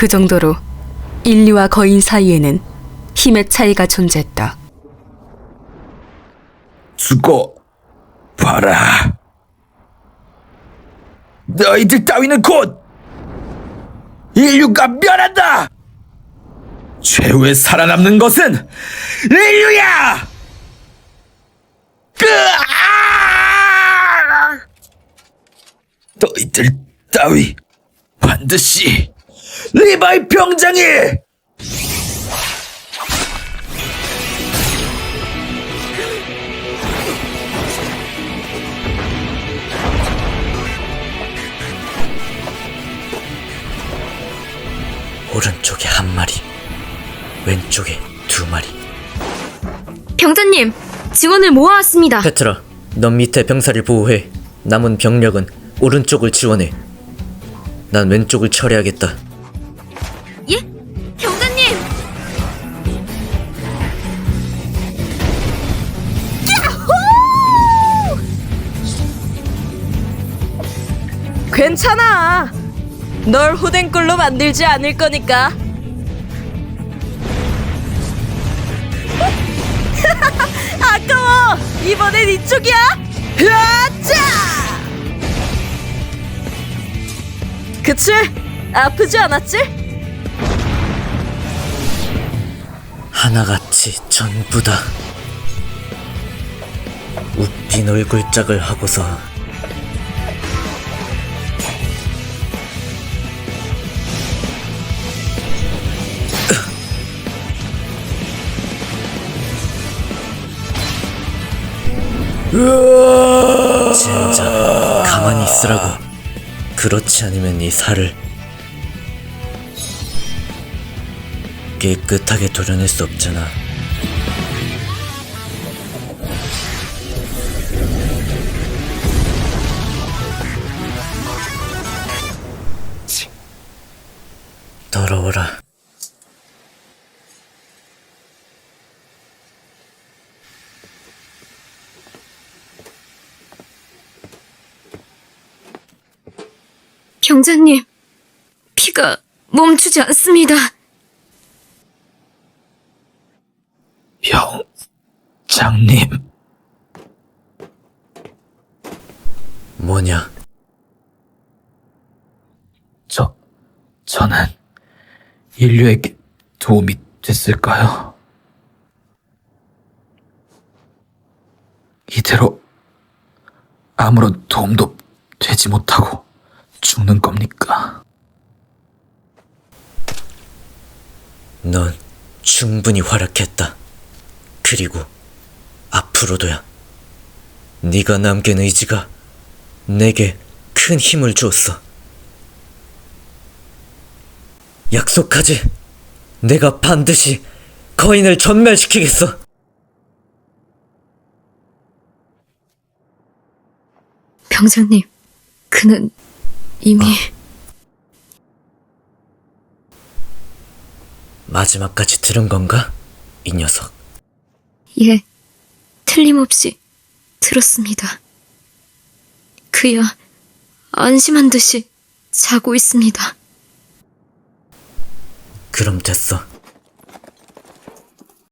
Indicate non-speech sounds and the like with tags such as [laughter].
그 정도로 인류와 거인 사이에는 힘의 차이가 존재했다. 두고 봐라. 너희들 따위는 곧 인류가 멸한다. 최후에 살아남는 것은 인류야. 으아! 너희들 따위 반드시 리바이 병장이 오른쪽에 한 마리, 왼쪽에 두 마리. 병장님, 지원을 모아왔습니다. 페트라, 넌 밑에 병사를 보호해. 남은 병력은 오른쪽을 지원해. 난 왼쪽을 처리하겠다. 괜찮아. 널 후댕꿀로 만들지 않을 거니까. [laughs] 아까워. 이번엔 이쪽이야. 으아짜! 그치? 아프지 않았지? 하나같이 전부 다 웃긴 얼굴짝을 하고서 진짜 가만히 있으라고 그렇지 않으면 네 살을 깨끗하게 도려낼 수 없잖아. 더러워라. 병장님, 피가 멈추지 않습니다. 병장님. 뭐냐? 저, 저는 인류에게 도움이 됐을까요? 이대로 아무런 도움도 되지 못하고 죽는 겁니까? 넌 충분히 활약했다. 그리고 앞으로도야. 네가 남긴 의지가 내게 큰 힘을 주었어. 약속하지. 내가 반드시 거인을 전멸시키겠어. 병장님, 그는 이미 마지막까지 들은 건가? 이 녀석. 예, 틀림없이 들었습니다. 그야 안심한 듯이 자고 있습니다. 그럼 됐어.